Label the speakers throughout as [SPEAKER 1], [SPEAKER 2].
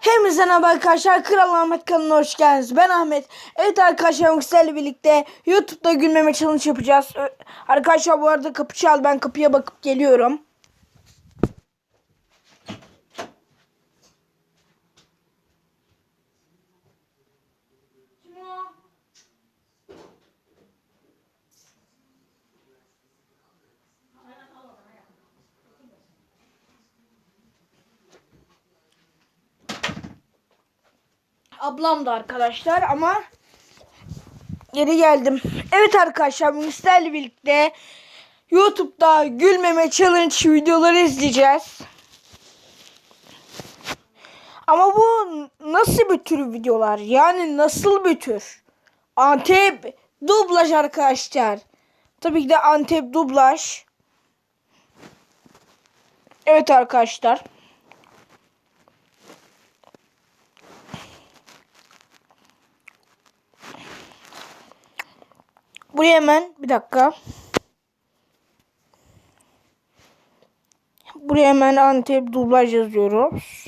[SPEAKER 1] Hepinize merhaba arkadaşlar. Kral Ahmet kanalına hoş geldiniz. Ben Ahmet. Evet arkadaşlar sizlerle birlikte YouTube'da gülmeme challenge yapacağız. Arkadaşlar bu arada kapı çal. Ben kapıya bakıp geliyorum. Ablam da arkadaşlar ama geri geldim. Evet arkadaşlar bugün sizlerle birlikte YouTube'da gülmeme challenge videoları izleyeceğiz. Ama bu nasıl bir tür videolar? Yani nasıl bir tür? Antep dublaj arkadaşlar. Tabii ki de Antep dublaj. Evet arkadaşlar. Buraya hemen bir dakika. Buraya hemen Antep dublaj yazıyoruz.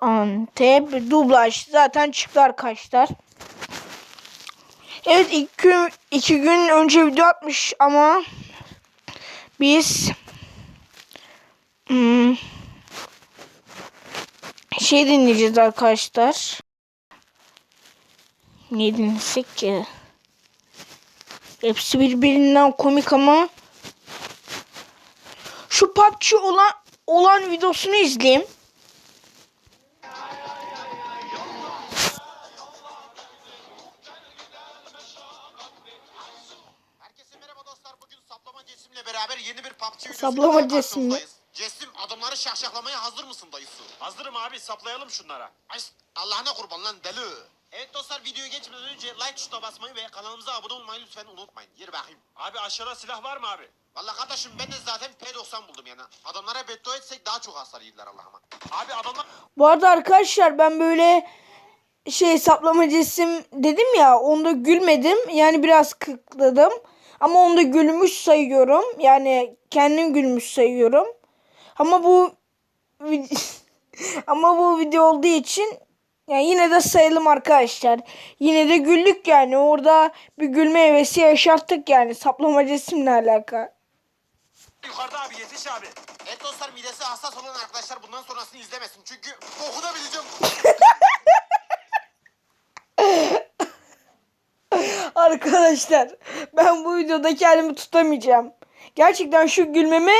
[SPEAKER 1] Antep dublaj zaten çıktı arkadaşlar. Evet iki gün, iki gün önce video atmış ama biz hmm, şey dinleyeceğiz arkadaşlar. Ne dinlesek ki? Hepsi birbirinden komik ama şu PUBG olan olan videosunu izleyeyim.
[SPEAKER 2] Herkese merhaba dostlar. Bugün saplama cesimle beraber yeni bir PUBG videosuyla
[SPEAKER 1] Saplama
[SPEAKER 2] daha
[SPEAKER 1] cesim mi?
[SPEAKER 2] Cesim adamları şahşaklamaya hazır mısın dayısı?
[SPEAKER 3] Hazırım abi saplayalım şunlara.
[SPEAKER 2] Allah'ına kurban lan deli. Evet dostlar videoya geçmeden önce like tuşuna basmayı ve kanalımıza abone olmayı lütfen unutmayın. Yürü bakayım.
[SPEAKER 3] Abi aşağıda silah var mı abi?
[SPEAKER 2] Vallahi kardeşim ben de zaten P90 buldum yani. Adamlara beddua etsek daha çok hasar yediler Allah'ıma.
[SPEAKER 3] Abi adamlar
[SPEAKER 1] Bu arada arkadaşlar ben böyle şey saplama cisim dedim ya onda gülmedim. Yani biraz kıkladım. Ama onda gülmüş sayıyorum. Yani kendim gülmüş sayıyorum. Ama bu ama bu video olduğu için yani yine de sayalım arkadaşlar. Yine de güldük yani. Orada bir gülme hevesi yaşattık yani. Saplama cisimle alaka.
[SPEAKER 3] yukarıda abi yetiş abi.
[SPEAKER 2] Evet dostlar midesi hassas olan arkadaşlar bundan sonrasını izlemesin. Çünkü bokuna bileceğim.
[SPEAKER 1] Arkadaşlar ben bu videoda kendimi tutamayacağım. Gerçekten şu gülmeme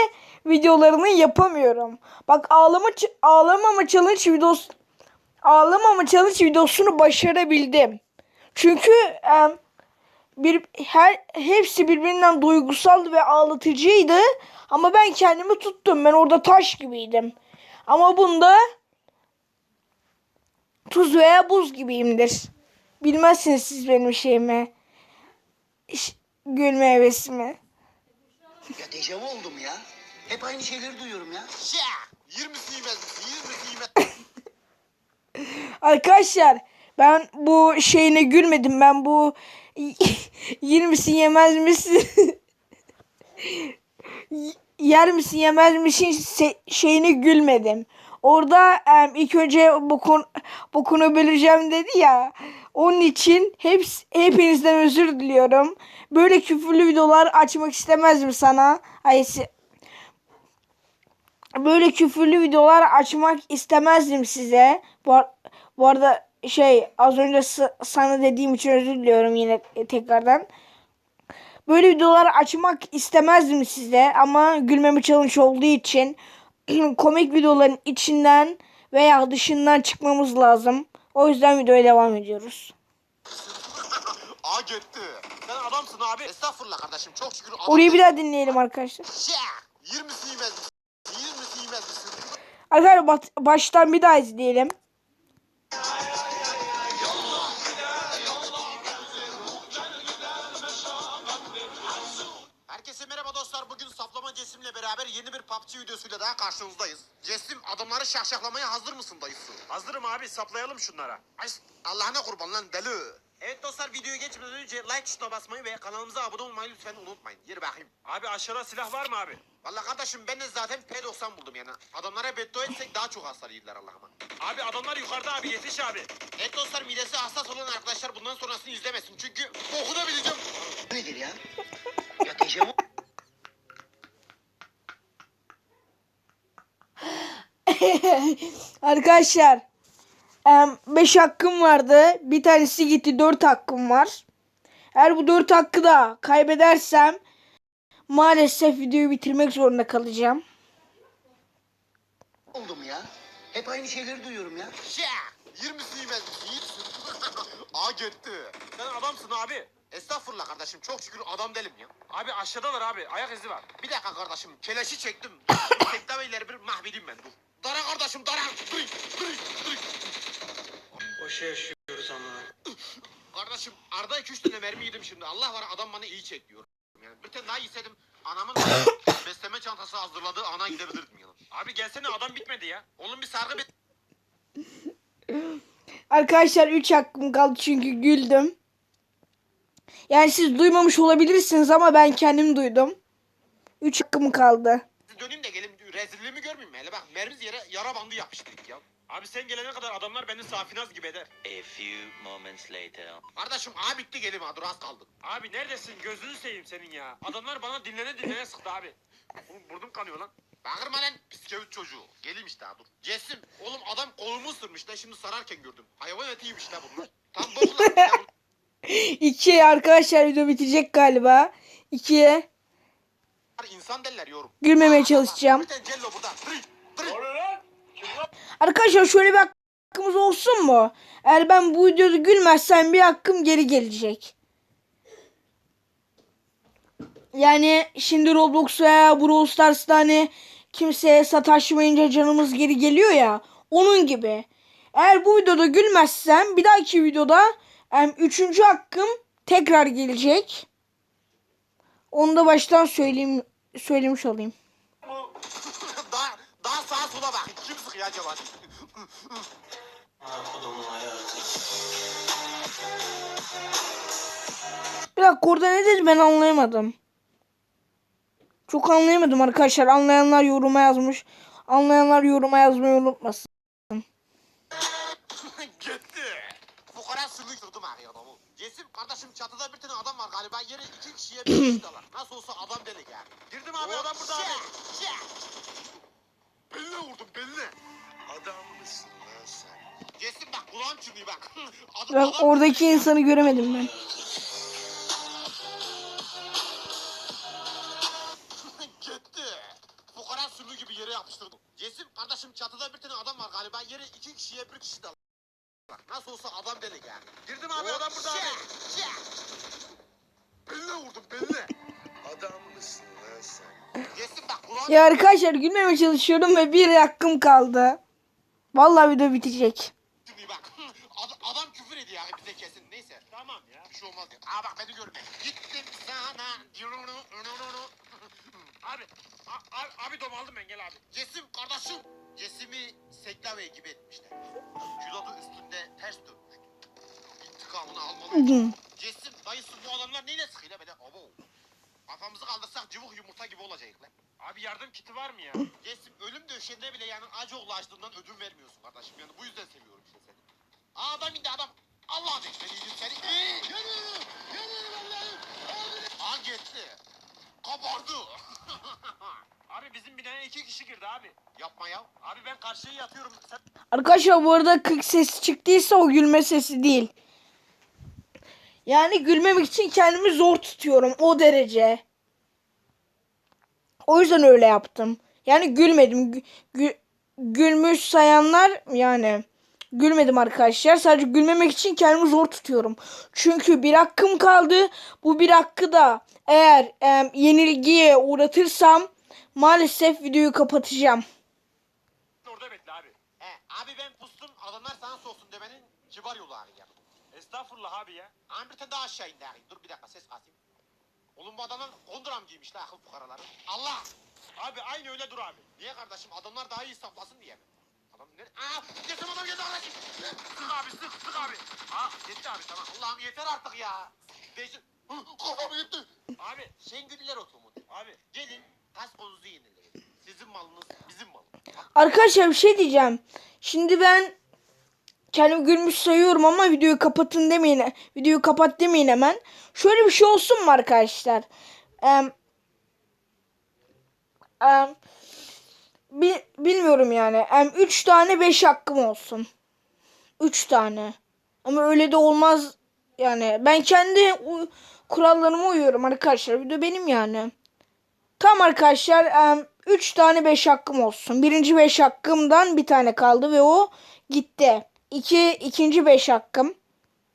[SPEAKER 1] videolarını yapamıyorum. Bak ağlama ağlamama challenge videosu ağlamama challenge videosunu başarabildim. Çünkü em, bir her hepsi birbirinden duygusal ve ağlatıcıydı ama ben kendimi tuttum. Ben orada taş gibiydim. Ama bunda tuz veya buz gibiyimdir. Bilmezsiniz siz benim şeyimi. İş- gülme hevesimi.
[SPEAKER 4] Ya dejavu oldum ya. Hep aynı şeyleri duyuyorum ya.
[SPEAKER 2] Şah! 20'si yemez misin? 20'si yemez.
[SPEAKER 1] Arkadaşlar ben bu şeyine gülmedim. Ben bu 20'si yemez misin? Yer misin yemez misin şeyine gülmedim. Orada em, ilk önce bu, konu, bu konu böleceğim dedi ya. Onun için heps, hepinizden özür diliyorum. Böyle küfürlü videolar açmak istemezdim sana. Ay, böyle küfürlü videolar açmak istemezdim size. Bu, bu arada şey az önce sana dediğim için özür diliyorum yine tekrardan. Böyle videolar açmak istemezdim size ama gülmemi challenge olduğu için komik videoların içinden veya dışından çıkmamız lazım. O yüzden videoya devam ediyoruz.
[SPEAKER 2] Aa gitti.
[SPEAKER 3] Sen adamsın abi.
[SPEAKER 2] Estağfurullah kardeşim çok şükür. adam
[SPEAKER 1] Orayı bir daha dinleyelim arkadaşlar.
[SPEAKER 2] Şah! 20'si yemez misin? 20'si yemez misin?
[SPEAKER 1] Arkadaşlar baştan bir daha izleyelim.
[SPEAKER 2] PUBG videosuyla daha karşınızdayız. Cesim adamları şahşaklamaya hazır mısın dayısı?
[SPEAKER 3] Hazırım abi saplayalım şunlara.
[SPEAKER 2] Ay, Allah'ına kurban lan deli. Evet dostlar videoya geçmeden önce like tuşuna basmayı ve kanalımıza abone olmayı lütfen unutmayın. Yürü bakayım.
[SPEAKER 3] Abi aşağıda silah var mı abi?
[SPEAKER 2] Vallahi kardeşim ben de zaten P90 buldum yani. Adamlara beddua etsek daha çok hasar yediler Allah'ıma.
[SPEAKER 3] Abi adamlar yukarıda abi yetiş abi.
[SPEAKER 2] Evet dostlar midesi hassas olan arkadaşlar bundan sonrasını izlemesin. Çünkü bokunu bileceğim.
[SPEAKER 4] Nedir ya? Ya diyeceğim
[SPEAKER 1] Arkadaşlar 5 hakkım vardı. Bir tanesi gitti 4 hakkım var. Eğer bu 4 hakkı da kaybedersem maalesef videoyu bitirmek zorunda kalacağım.
[SPEAKER 4] oldum ya. Hep aynı şeyleri duyuyorum ya.
[SPEAKER 2] Şah! 20'si yemez misin? Aa gitti.
[SPEAKER 3] Sen adamsın abi.
[SPEAKER 2] Estağfurullah kardeşim çok şükür adam değilim ya.
[SPEAKER 3] Abi aşağıdalar abi. Ayak izi var.
[SPEAKER 2] Bir dakika kardeşim keleşi çektim. Tektavileri bir mahvedeyim ben dur. Dara kardeşim dara. Dırıy, dırıy, dırıy.
[SPEAKER 3] Boşa yaşıyoruz ama.
[SPEAKER 2] Kardeşim Arda 2-3 tane mermi yedim şimdi. Allah var adam bana iyi çek diyor. Yani bir tane daha yeseydim anamın besleme çantası hazırladığı ana gidebilirdim yani.
[SPEAKER 3] Abi gelsene adam bitmedi ya.
[SPEAKER 2] Oğlum bir sargı bit.
[SPEAKER 1] Arkadaşlar 3 hakkım kaldı çünkü güldüm. Yani siz duymamış olabilirsiniz ama ben kendim duydum. 3 hakkım kaldı.
[SPEAKER 2] Döneyim de rezilliğimi görmeyeyim mi? Hele bak mermiz yere yara bandı yapıştırdık ya.
[SPEAKER 3] Abi sen gelene kadar adamlar beni safinaz gibi eder.
[SPEAKER 5] A few moments later.
[SPEAKER 2] Kardeşim aa bitti gelin ha dur az kaldı.
[SPEAKER 3] Abi neredesin? Gözünü seveyim senin ya. Adamlar bana dinlene dinlene sıktı abi. Oğlum burnum kanıyor lan.
[SPEAKER 2] Bağırma lan bisküvit çocuğu. Geleyim işte ha dur. Cesim oğlum adam kolumu ısırmış da şimdi sararken gördüm. Hayvan etiymiş la bunlar. Tam boklar.
[SPEAKER 1] 2 arkadaşlar video bitecek galiba. 2'ye
[SPEAKER 2] Bunlar insan derler yorum.
[SPEAKER 1] gülmemeye çalışacağım. Arkadaşlar şöyle bir hakkımız olsun mu? Eğer ben bu videoda gülmezsem bir hakkım geri gelecek. Yani şimdi Roblox'a Brawl Stars'ta hani kimseye sataşmayınca canımız geri geliyor ya. Onun gibi. Eğer bu videoda gülmezsem bir dahaki videoda em, üçüncü hakkım tekrar gelecek. Onu da baştan söyleyeyim söylemiş olayım.
[SPEAKER 2] daha, daha sağa sola bak. Kim sıkıyor acaba?
[SPEAKER 1] Bir dakika orada ne dedi ben anlayamadım. Çok anlayamadım arkadaşlar. Anlayanlar yoruma yazmış. Anlayanlar yoruma yazmayı unutmasın.
[SPEAKER 2] Gitti. Fukara sırlı kırdım abi adamı. Cesim kardeşim çatıda bir tane adam var galiba. Yere iki kişiye bir kişi dalar. Nasıl olsa adam delik yani.
[SPEAKER 3] Girdim abi adam burada abi.
[SPEAKER 2] Beline vurdum beline.
[SPEAKER 3] Adam mısın lan sen?
[SPEAKER 2] Cesim bak kulağım çınlıyor bak. Adam,
[SPEAKER 1] Bak oradaki insanı göremedim ben.
[SPEAKER 2] Gitti. Fukara sürü gibi yere yapıştırdım. Cesim kardeşim çatıda bir tane adam var galiba. Yere iki kişiye bir kişi dalar. Nasıl olsa adam delik yani.
[SPEAKER 3] Girdim abi adam burada abi.
[SPEAKER 2] Beline vurdum beline.
[SPEAKER 3] Adam mısın lan sen?
[SPEAKER 2] Cesim bak kulağım
[SPEAKER 1] Ya arkadaşlar gülmemeye çalışıyorum ve bir hakkım kaldı. Vallahi video bitecek.
[SPEAKER 2] Şimdi bak ad- adam küfür ediyor ya bize kesin neyse.
[SPEAKER 3] Tamam ya.
[SPEAKER 2] Bir şey olmaz ya. Aa bak beni görme. Gittim sana.
[SPEAKER 3] Abi. a- abi, abi dom aldım ben gel abi.
[SPEAKER 2] Cesim kardeşim. Cesimi Seklave gibi etmişler. Külodu üstünde ters dönmüştü. İntikamını almalı. Cesim dayısı bu adamlar neyle sıkıyla böyle abo. Kafamızı kaldırsak cıvık yumurta gibi olacak lan.
[SPEAKER 3] Abi yardım kiti var mı ya?
[SPEAKER 2] Cesim ölüm döşeğinde bile yani acı ulaştığından ödün vermiyorsun kardeşim. Yani bu yüzden seviyorum işte seni. Adam indi adam. Allah'ın ekmeğiydim seni. Ee, yanıyorum, yanıyorum Allah'ım. Aa gitti. Kabardı.
[SPEAKER 3] Abi bizim binaya iki kişi girdi abi.
[SPEAKER 2] Yapma ya.
[SPEAKER 3] Abi ben karşıya yatıyorum. Sen
[SPEAKER 1] Arkadaşlar bu arada 40 sesi çıktıysa o gülme sesi değil. Yani gülmemek için kendimi zor tutuyorum o derece. O yüzden öyle yaptım. Yani gülmedim. Gü- gü- gülmüş sayanlar yani gülmedim arkadaşlar. Sadece gülmemek için kendimi zor tutuyorum. Çünkü bir hakkım kaldı. Bu bir hakkı da eğer em, yenilgiye uğratırsam maalesef videoyu kapatacağım.
[SPEAKER 3] orada bekle abi.
[SPEAKER 2] He, abi ben pustum adamlar sana soğusun demenin kibar yolu abi ya.
[SPEAKER 3] Estağfurullah abi ya.
[SPEAKER 2] Abi bir tane daha aşağı indi abi. Dur bir dakika ses kasayım. Oğlum bu adamlar konduram giymişler akıl fukaraları. Allah!
[SPEAKER 3] Abi aynı öyle dur abi.
[SPEAKER 2] Niye kardeşim adamlar daha iyi saplasın diye mi? Adam ne? Aa! Geçim adam geldi kardeşim!
[SPEAKER 3] Sık abi sık sık abi. Aa, Yetti abi tamam.
[SPEAKER 2] Allah'ım yeter artık ya. Değişik. Hı, Kafam gitti.
[SPEAKER 3] Abi
[SPEAKER 2] Şengüliler otomotiv.
[SPEAKER 3] abi
[SPEAKER 2] Gelin kaskonunuzu yenileyin. Sizin malınız bizim malımız.
[SPEAKER 1] Arkadaşlar bir şey diyeceğim. Şimdi ben kendim gülmüş sayıyorum ama videoyu kapatın demeyin. Videoyu kapat demeyin hemen. Şöyle bir şey olsun mu arkadaşlar? Em, bi- bilmiyorum yani. Em, üç tane beş hakkım olsun. Üç tane. Ama öyle de olmaz yani. Ben kendi kurallarıma uyuyorum arkadaşlar. Video benim yani. Tamam arkadaşlar 3 tane 5 hakkım olsun. Birinci 5 hakkımdan bir tane kaldı ve o gitti. İki, ikinci 5 hakkım.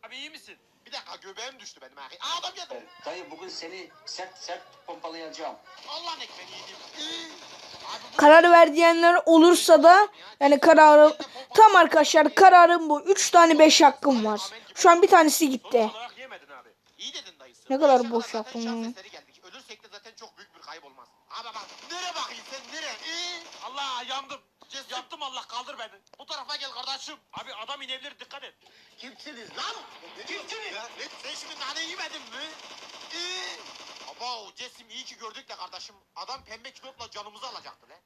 [SPEAKER 3] abi iyi misin?
[SPEAKER 2] Bir dakika göbeğim düştü benim abi. Aa adam geldi.
[SPEAKER 4] Dayı bugün seni sert sert pompalayacağım.
[SPEAKER 2] Allah'ın ekmeğini yedim. Ee,
[SPEAKER 1] Karar verdiyenler olursa da yani kararı tam arkadaşlar kararım bu. 3 tane 5 hakkım var. Şu an bir tanesi gitti.
[SPEAKER 3] Sonuç olarak yemedin abi.
[SPEAKER 2] iyi dedin dayısı.
[SPEAKER 1] Ne kadar boş yaptın
[SPEAKER 2] şans
[SPEAKER 1] ya.
[SPEAKER 2] eseri geldik. Ölürsek de zaten çok büyük bir Abi bak nereye bakayım sen nereye? Ee,
[SPEAKER 3] Allah yandım.
[SPEAKER 2] Cesim.
[SPEAKER 3] Yattım Allah kaldır beni.
[SPEAKER 2] bu tarafa gel kardeşim.
[SPEAKER 3] Abi adam inebilir dikkat et.
[SPEAKER 2] Kimsiniz lan? Kimsiniz? Ya, ne- sen şimdi nane yemedin mi? Ee, Aba Cesim iyi ki gördük de kardeşim. Adam pembe kilotla canımızı alacaktı lan.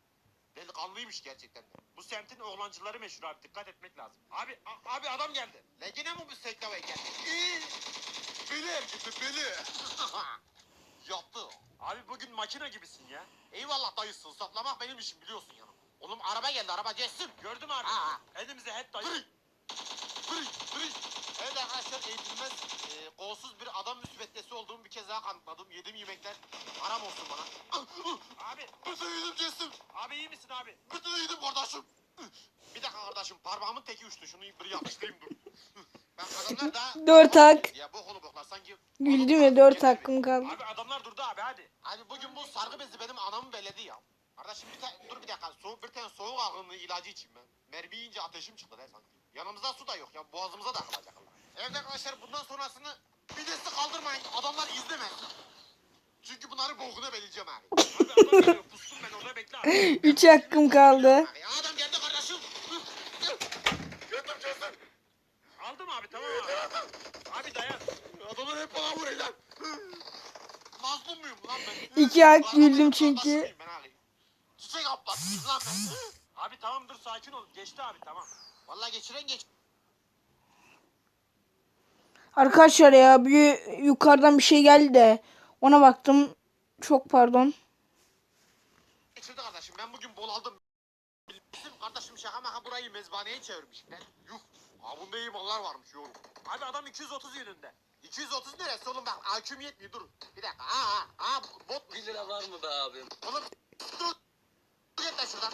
[SPEAKER 2] Delikanlıymış gerçekten de.
[SPEAKER 3] Bu semtin oğlancıları meşhur abi dikkat etmek lazım. Abi a- abi adam geldi.
[SPEAKER 2] Ne yine mi bu seklavaya geldi? Ee, Bilir bilir. Yaptı.
[SPEAKER 3] Abi bugün makine gibisin ya.
[SPEAKER 2] Eyvallah dayısın. Saplamak benim işim biliyorsun ya. Oğlum araba geldi araba Cesim.
[SPEAKER 3] Gördüm abi.
[SPEAKER 2] Aa.
[SPEAKER 3] Elimize hep dayı.
[SPEAKER 2] Fırıy. Fırıy. Fırıy. Evet arkadaşlar eğitilmez, e, kolsuz bir adam müsveddesi olduğumu bir kez daha kanıtladım. Yediğim yemekler haram olsun bana.
[SPEAKER 3] Abi
[SPEAKER 2] Bütün yedim Cesim.
[SPEAKER 3] abi iyi misin abi?
[SPEAKER 2] Bütün yedim kardeşim. Bir dakika kardeşim parmağımın teki uçtu. Şunu bir yapıştırayım dur. Ben adamlar da...
[SPEAKER 1] 4 hak.
[SPEAKER 2] Ya bok oğlu boklar sanki...
[SPEAKER 1] Güldüm ya 4 hakkım kaldı.
[SPEAKER 3] Abi adamlar durdu abi hadi.
[SPEAKER 2] Hani sargı bezi benim anamı belledi ya. Kardeşim bir tane dur bir dakika soğuk bir tane soğuk algınlığı ilacı içeyim ben. Mermi yiyince ateşim çıktı lan sanki. Yanımızda su da yok ya boğazımıza da akılacak Allah. Evet arkadaşlar bundan sonrasını bir desti kaldırmayın adamlar izlemesin. Çünkü bunları bokuna belirleyeceğim abi.
[SPEAKER 3] Abi pustum ben orada bekle abi.
[SPEAKER 1] 3 hakkım kaldı.
[SPEAKER 2] Adam geldi kardeşim. Gördüm çözdüm.
[SPEAKER 3] Aldım abi tamam abi. Abi dayan.
[SPEAKER 2] Adamlar hep bana vuruyor lan. Mazlum muyum lan ben?
[SPEAKER 1] İki
[SPEAKER 2] Adamların
[SPEAKER 1] güldüm çünkü.
[SPEAKER 2] ben abi? Çiçek ablasıyız lan ben.
[SPEAKER 3] Abi tamam dur sakin ol. Geçti abi tamam.
[SPEAKER 2] Vallahi geçiren geç.
[SPEAKER 1] Arkadaşlar ya bir yukarıdan bir şey geldi de ona baktım. Çok pardon.
[SPEAKER 2] Geçirdi kardeşim ben bugün bol aldım. Bizim kardeşim şaka maka burayı mezbaneye çevirmiş. Ben yuh. Aa bunda iyi mallar varmış yorum.
[SPEAKER 3] Abi adam 230 yönünde.
[SPEAKER 2] 230 neresi oğlum bak IQ'm yetmiyor dur. Bir dakika aa aa aa bot mu?
[SPEAKER 4] 1 lira var mı be abim?
[SPEAKER 2] Oğlum dur. Dur git lan şuradan.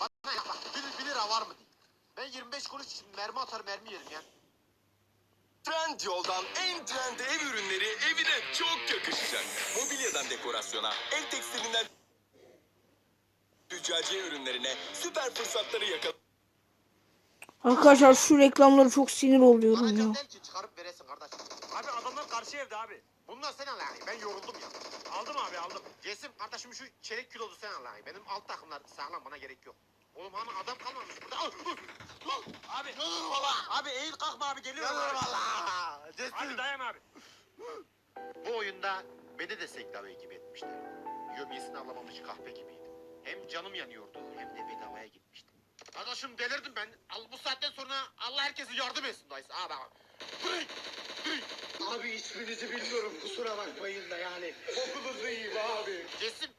[SPEAKER 2] Bana yap bak 1, 1 lira var mı diye. Ben 25 kuruş için mermi atar mermi yerim ya.
[SPEAKER 6] Trend yoldan en trend ev ürünleri evine çok yakışacak. Mobilyadan dekorasyona, ev tekstilinden züccaciye ürünlerine süper fırsatları yakala.
[SPEAKER 1] Arkadaşlar şu reklamlara çok sinir oluyorum
[SPEAKER 2] Bana
[SPEAKER 1] ya.
[SPEAKER 2] ki çıkarıp veresin kardeşim.
[SPEAKER 3] Abi adamlar karşı evde abi.
[SPEAKER 2] Bunlar sen al yani ben yoruldum ya.
[SPEAKER 3] Aldım abi aldım.
[SPEAKER 2] Cesim kardeşim şu çelik kilolu sen al yani. Benim alt takımlar sağlam bana gerek yok. Oğlum hani adam kalmamış burada. Al, al, al.
[SPEAKER 3] Abi.
[SPEAKER 2] Yanır valla.
[SPEAKER 3] Abi eğil kalkma abi geliyorum abi.
[SPEAKER 2] valla. Cesim.
[SPEAKER 3] Abi dayan abi.
[SPEAKER 2] Bu oyunda beni de seklave gibi etmişler. Yömyesini alamamış kahpe gibiydim. Hem canım yanıyordu hem de bedavaya gitmişti. Arkadaşım delirdim ben. Al, bu saatten sonra Allah herkese yardım etsin dayısı. Fırıy, fırıy.
[SPEAKER 4] Abi isminizi bilmiyorum kusura bakmayın da yani. Okunuzu iyi abi.
[SPEAKER 2] Cesim.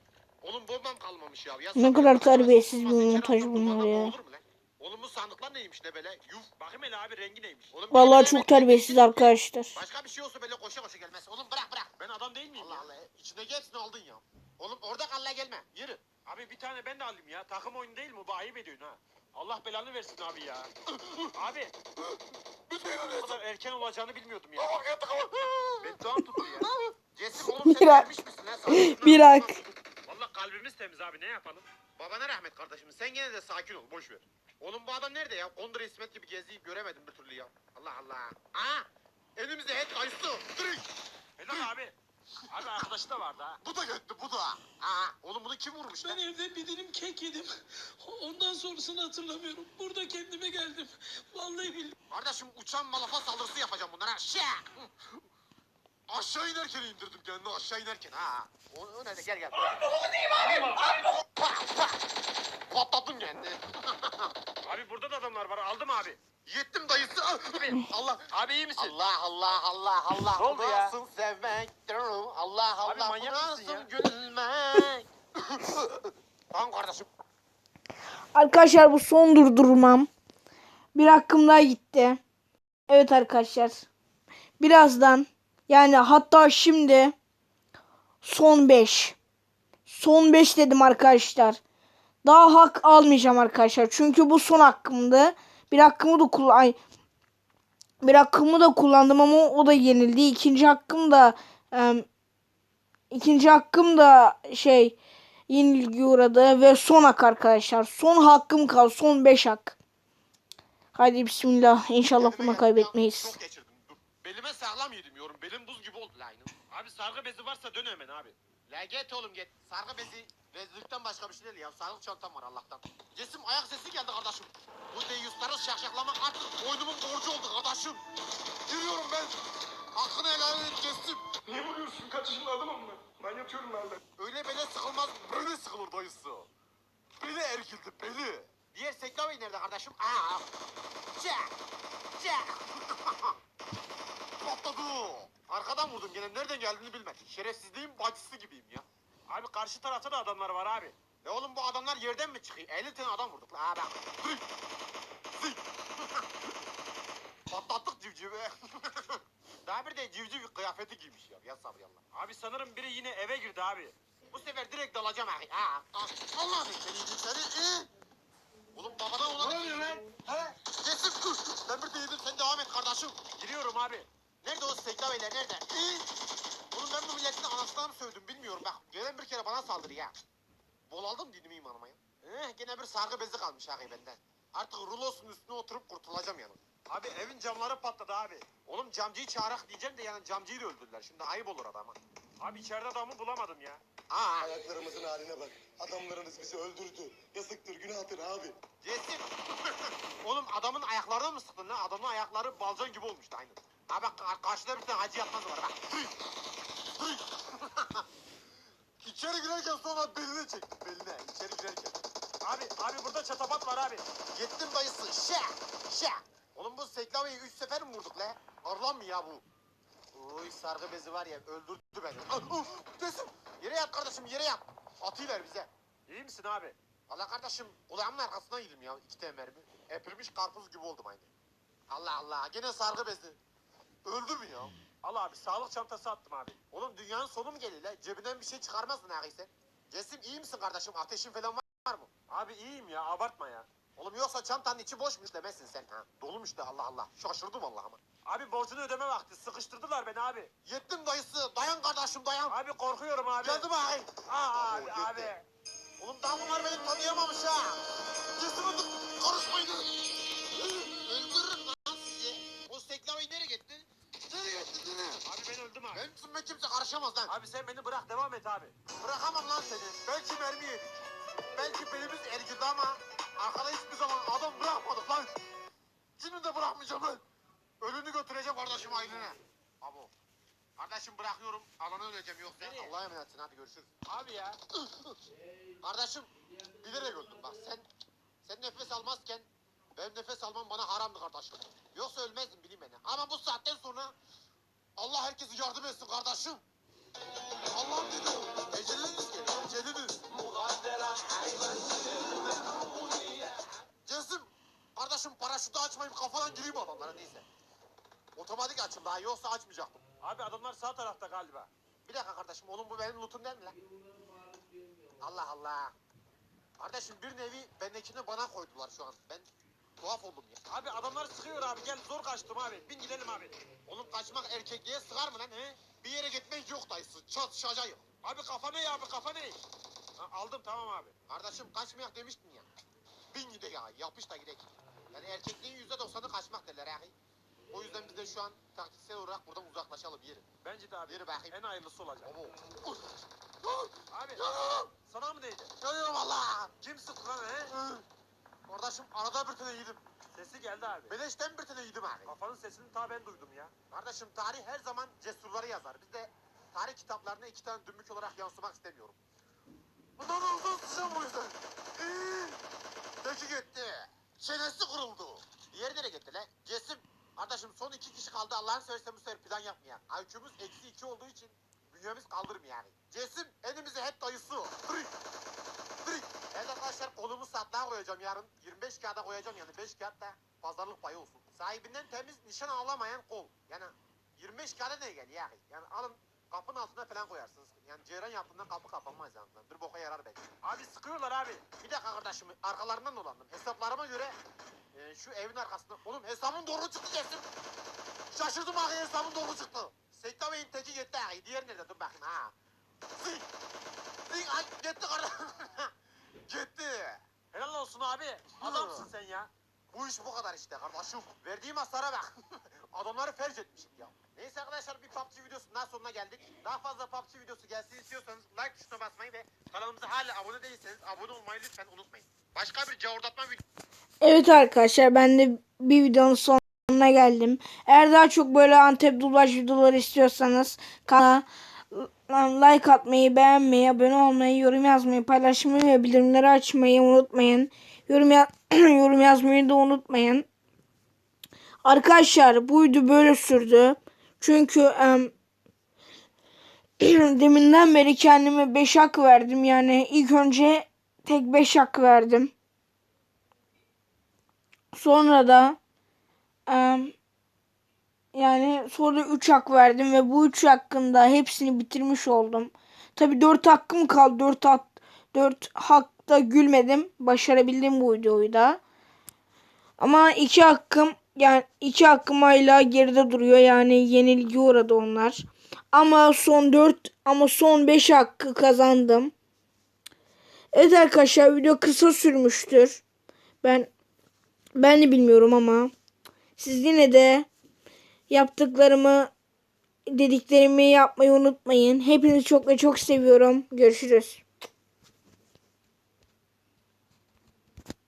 [SPEAKER 2] Oğlum bombam kalmamış ya. ya
[SPEAKER 1] Ne kadar terbiyesiz bir montaj bunlar ya.
[SPEAKER 2] Oğlum bu sandıklar neymiş ne böyle? Yuh.
[SPEAKER 3] Bakayım hele abi rengi neymiş.
[SPEAKER 2] Oğlum
[SPEAKER 1] Vallahi çok terbiyesiz arkadaşlar.
[SPEAKER 2] Başka bir şey olsa böyle koşa koşa gelmez. Oğlum bırak bırak.
[SPEAKER 3] Ben adam değil miyim
[SPEAKER 2] Allah
[SPEAKER 3] ya?
[SPEAKER 2] Allah. İçindeki hepsini aldın ya. Oğlum orada kal la gelme. Yürü.
[SPEAKER 3] Abi bir tane ben de alayım ya. Takım oyunu değil mi? Bu ayıp ediyorsun ha. Allah belanı versin abi ya. abi. Bu kadar erken olacağını bilmiyordum ya. Bedduam tuttu ya.
[SPEAKER 2] Cesim oğlum sen
[SPEAKER 1] Bırak.
[SPEAKER 2] vermiş misin lan? Sana-
[SPEAKER 1] Bırak.
[SPEAKER 3] Valla kalbimiz temiz abi ne yapalım?
[SPEAKER 2] Babana rahmet kardeşim. Sen gene de sakin ol. Boş ver. Oğlum bu adam nerede ya? Kondra İsmet gibi geziyi göremedim bir türlü ya. Allah Allah. Aa! Elimizde het kayısı. Dırık.
[SPEAKER 3] Arkadaşı da vardı ha.
[SPEAKER 2] Bu da gitti bu da. Ha, oğlum bunu kim vurmuş
[SPEAKER 7] Ben evde bir dilim kek yedim. Ondan sonrasını hatırlamıyorum. Burada kendime geldim. Vallahi billahi.
[SPEAKER 2] Kardeşim uçan malafa saldırısı yapacağım bunlara. Şak! Aşağı inerken indirdim kendini aşağı inerken ha. O, o nerede gel gel. Pak, pak. Patlattım kendini.
[SPEAKER 3] Abi burada da adamlar var. Aldım abi.
[SPEAKER 2] Yettim dayısı. Abi, Allah.
[SPEAKER 3] Abi iyi misin?
[SPEAKER 2] Allah Allah Allah Allah.
[SPEAKER 3] Ne oldu ya?
[SPEAKER 2] Nasıl sevmektir? Allah Allah.
[SPEAKER 3] Abi manyak mısın ya?
[SPEAKER 2] gülmek? tamam kardeşim.
[SPEAKER 1] Arkadaşlar bu son durdurmam. Bir hakkım daha gitti. Evet arkadaşlar. Birazdan yani hatta şimdi son 5. Son 5 dedim arkadaşlar. Daha hak almayacağım arkadaşlar. Çünkü bu son hakkımdı. Bir hakkımı da kullan bir hakkımı da kullandım ama o da yenildi. İkinci hakkım da em, ikinci hakkım da şey yenilgi uğradı ve son hak arkadaşlar. Son hakkım kaldı. Son 5 hak. Hadi bismillah. İnşallah bunu kaybetmeyiz.
[SPEAKER 2] Belime sağlam yedim yorum. Belim buz gibi oldu lan.
[SPEAKER 3] Abi sargı bezi varsa dön hemen abi.
[SPEAKER 2] La git oğlum git. Sargı bezi bezlikten başka bir şey değil ya. Sağlık çantam var Allah'tan. Cesim ayak sesi geldi kardeşim. Bu deyyusları şakşaklamak artık boynumun borcu oldu kardeşim. Giriyorum ben. Hakkını helal et Cesim.
[SPEAKER 4] Niye vuruyorsun? Kaç yaşında adamım mı? Ben yatıyorum herhalde.
[SPEAKER 2] Öyle bele sıkılmaz, böyle sıkılır dayısı. Beli erkildi, beli. Diğer seklaveyi nerede kardeşim? Aa. Çak. Çak. Patladı. Arkadan vurdum gene. Nereden geldiğini bilmedim. Şerefsizliğin bacısı gibiyim ya.
[SPEAKER 3] Abi karşı tarafta da adamlar var abi.
[SPEAKER 2] E oğlum bu adamlar yerden mi çıkıyor? 50 tane adam vurduk. Zıy. Zıy. Patlattık civcivi. Daha bir de civciv kıyafeti giymiş ya. Ya sabır yallah.
[SPEAKER 3] Abi sanırım biri yine eve girdi abi.
[SPEAKER 2] Bu sefer direkt dalacağım abi. Ha, ha. Allah seni seni. Ee? Oğlum babana ulan.
[SPEAKER 4] Ne oluyor lan?
[SPEAKER 2] He? Cesim dur. Ben bir de yedim sen devam et kardeşim.
[SPEAKER 3] Giriyorum abi.
[SPEAKER 2] Nerede o seklaveyler nerede? Ee? Oğlum ben bu milletin anasına mı sövdüm bilmiyorum bak. Gelen bir kere bana saldırı ya. Bol aldım dinimi imanıma ya. Eh, gene bir sargı bezi kalmış ağabey benden. Artık rulosun üstüne oturup kurtulacağım yani.
[SPEAKER 3] Abi evin camları patladı abi.
[SPEAKER 2] Oğlum camcıyı çağırak diyeceğim de yani camcıyı da öldürdüler. Şimdi ayıp olur adama.
[SPEAKER 3] Abi içeride adamı bulamadım ya.
[SPEAKER 2] Aa,
[SPEAKER 4] Ayaklarımızın haline bak. Adamlarınız bizi öldürdü. Yazıktır, günahtır abi.
[SPEAKER 2] Cesim. Oğlum adamın ayaklarına mı sıktın lan? Adamın ayakları balcan gibi olmuştu aynı. Ha bak kar- karşıda bir tane hacı yatmaz var bak. İçeri girerken sonra beline çektim beline. İçeri girerken.
[SPEAKER 3] Abi abi burada çatapat var abi.
[SPEAKER 2] Yettim dayısı. Şak! Şak! Oğlum bu seklaveyi üç sefer mi vurduk la? Arlan mı ya bu? Oy sargı bezi var ya öldürdü beni. Ah! Cesim! Yere yat kardeşim yere yat. Atıyla bize.
[SPEAKER 3] İyi misin abi?
[SPEAKER 2] Allah kardeşim kulağımın arkasına yedim ya iki tane mermi. Epilmiş karpuz gibi oldum aynı. Allah Allah gene sargı bezi. Öldü mü ya?
[SPEAKER 3] Al abi sağlık çantası attım abi.
[SPEAKER 2] Oğlum dünyanın sonu mu geliyor la? Cebinden bir şey çıkarmazdın ağabeyse. Cesim iyi misin kardeşim? Ateşin falan var, mı?
[SPEAKER 3] Abi iyiyim ya abartma ya.
[SPEAKER 2] Oğlum yoksa çantanın içi boşmuş demezsin sen ha. Dolmuş da Allah Allah. Şaşırdım Allah'ıma.
[SPEAKER 3] Abi borcunu ödeme vakti sıkıştırdılar beni abi.
[SPEAKER 2] Yettim dayısı. Dayan kardeşim dayan.
[SPEAKER 3] Abi korkuyorum abi.
[SPEAKER 2] Geldim ağabey.
[SPEAKER 3] Aa, abi abi.
[SPEAKER 2] Oğlum daha bunlar beni tanıyamamış ha. Cesim'e dur. Karışmayın.
[SPEAKER 3] Öldüm abi.
[SPEAKER 2] Benim üstüme kimse karışamaz lan.
[SPEAKER 3] Abi sen beni bırak devam et abi.
[SPEAKER 2] Bırakamam lan seni. Belki mermi yedik. Belki belimiz ergildi ama arkada hiçbir zaman adam bırakmadık lan. Şimdi de bırakmayacağım lan. Ölünü götüreceğim kardeşim ailene. Abo. Kardeşim bırakıyorum. Alanı öleceğim yoksa.
[SPEAKER 3] Nereye?
[SPEAKER 2] Allah'a emanetsin hadi görüşürüz.
[SPEAKER 3] Abi ya.
[SPEAKER 2] Kardeşim bilerek öldüm bak sen sen nefes almazken benim nefes almam bana haramdı kardeşim. Yoksa ölmezdim bileyim beni. Ama bu saatten sonra Allah herkese yardım etsin kardeşim. Allah'ım dedi. Eceliniz geliyor. Eceliniz. Cesim. Kardeşim paraşütü açmayıp kafadan gireyim adamlara neyse. Otomatik açın daha yoksa açmayacaktım.
[SPEAKER 3] Abi adamlar sağ tarafta galiba.
[SPEAKER 2] Bir dakika kardeşim oğlum bu benim lootum değil mi lan? Allah Allah. Kardeşim bir nevi bendekini bana koydular şu an. Ben tuhaf oldum ya.
[SPEAKER 3] Abi adamlar sıkıyor abi gel zor kaçtım abi. Bin gidelim abi.
[SPEAKER 2] Oğlum kaçmak erkekliğe sığar mı lan he? Bir yere gitmek yok dayısı. Çatışacağım.
[SPEAKER 3] Abi kafa ne ya abi kafa ne? Ha, aldım tamam abi.
[SPEAKER 2] Kardeşim kaçmayak demiştin ya. Bin gide ya. Yapış da gidelim. Yani erkekliğin yüzde doksanı kaçmak derler abi. O yüzden biz de şu an taktiksel olarak buradan uzaklaşalım yürü.
[SPEAKER 3] Bence de abi.
[SPEAKER 2] Yürü bakayım.
[SPEAKER 3] En hayırlısı olacak.
[SPEAKER 2] Abo.
[SPEAKER 3] Abi sana mı değdi?
[SPEAKER 2] Yanıyorum valla.
[SPEAKER 3] Kim sıktı lan he?
[SPEAKER 2] Kardeşim arada bir tane yedim.
[SPEAKER 3] Sesi geldi abi.
[SPEAKER 2] Beleşten bir tane yedim abi.
[SPEAKER 3] Kafanın sesini ta ben duydum ya.
[SPEAKER 2] Kardeşim tarih her zaman cesurları yazar. Biz de tarih kitaplarına iki tane dümbük olarak yansımak istemiyorum. Bundan uzun sıçacağım bu yüzden. Ee, Dökü gitti. Çenesi kırıldı. Diğeri nereye gitti lan? Cesim. Kardeşim son iki kişi kaldı. Allah'ını seversen bu sefer plan yapmayan. IQ'muz eksi iki olduğu için bünyemiz kaldırmıyor yani. Cesim elimize hep dayısı. Drik. Drik. Evet arkadaşlar kolumu satlığa koyacağım yarın. 25 kağıda koyacağım yani 5 kağıt da pazarlık payı olsun. Sahibinden temiz nişan alamayan kol. Yani 25 kağıda ne geliyor yani? Yani alın kapının altına falan koyarsınız. Yani ceyran yaptığında kapı kapanmaz yani. Bir boka yarar belki.
[SPEAKER 3] Abi sıkıyorlar abi.
[SPEAKER 2] Bir dakika kardeşim arkalarından dolandım. Hesaplarıma göre e, şu evin arkasında. Oğlum hesabım doğru çıktı kesin. Şaşırdım abi hesabım doğru çıktı. Sekta Bey'in teki gitti abi. Diğer nerede? Dur bakayım ha. Zing. Zing. Ay gitti kardeşim. gitti.
[SPEAKER 3] Helal olsun abi. Adamsın sen ya.
[SPEAKER 2] Bu iş bu kadar işte kardeşim. Verdiğim hasara bak. Adamları felç etmişim ya. Neyse arkadaşlar bir PUBG videosundan sonuna geldik. Daha fazla PUBG videosu gelsin istiyorsanız like tuşuna basmayı ve kanalımıza hala abone değilseniz abone olmayı lütfen unutmayın. Başka bir cavurdatma videosu
[SPEAKER 1] Evet arkadaşlar ben de bir videonun sonuna geldim. Eğer daha çok böyle Antep dublaj videoları istiyorsanız kanala like atmayı, beğenmeyi, abone olmayı, yorum yazmayı, paylaşmayı ve bildirimleri açmayı unutmayın. Yorum, ya- yorum yazmayı da unutmayın. Arkadaşlar bu video böyle sürdü. Çünkü em, deminden beri kendime 5 hak verdim. Yani ilk önce tek 5 hak verdim. Sonra da em, yani sonra 3 hak verdim ve bu 3 hakkında hepsini bitirmiş oldum. Tabi 4 hakkım kaldı. 4 hak 4 hakta gülmedim. Başarabildim bu videoyu da. Ama 2 hakkım yani 2 hakkım hala geride duruyor. Yani yenilgi uğradı onlar. Ama son 4 ama son 5 hakkı kazandım. Evet arkadaşlar video kısa sürmüştür. Ben ben de bilmiyorum ama siz yine de yaptıklarımı dediklerimi yapmayı unutmayın. Hepinizi çok ve çok seviyorum. Görüşürüz.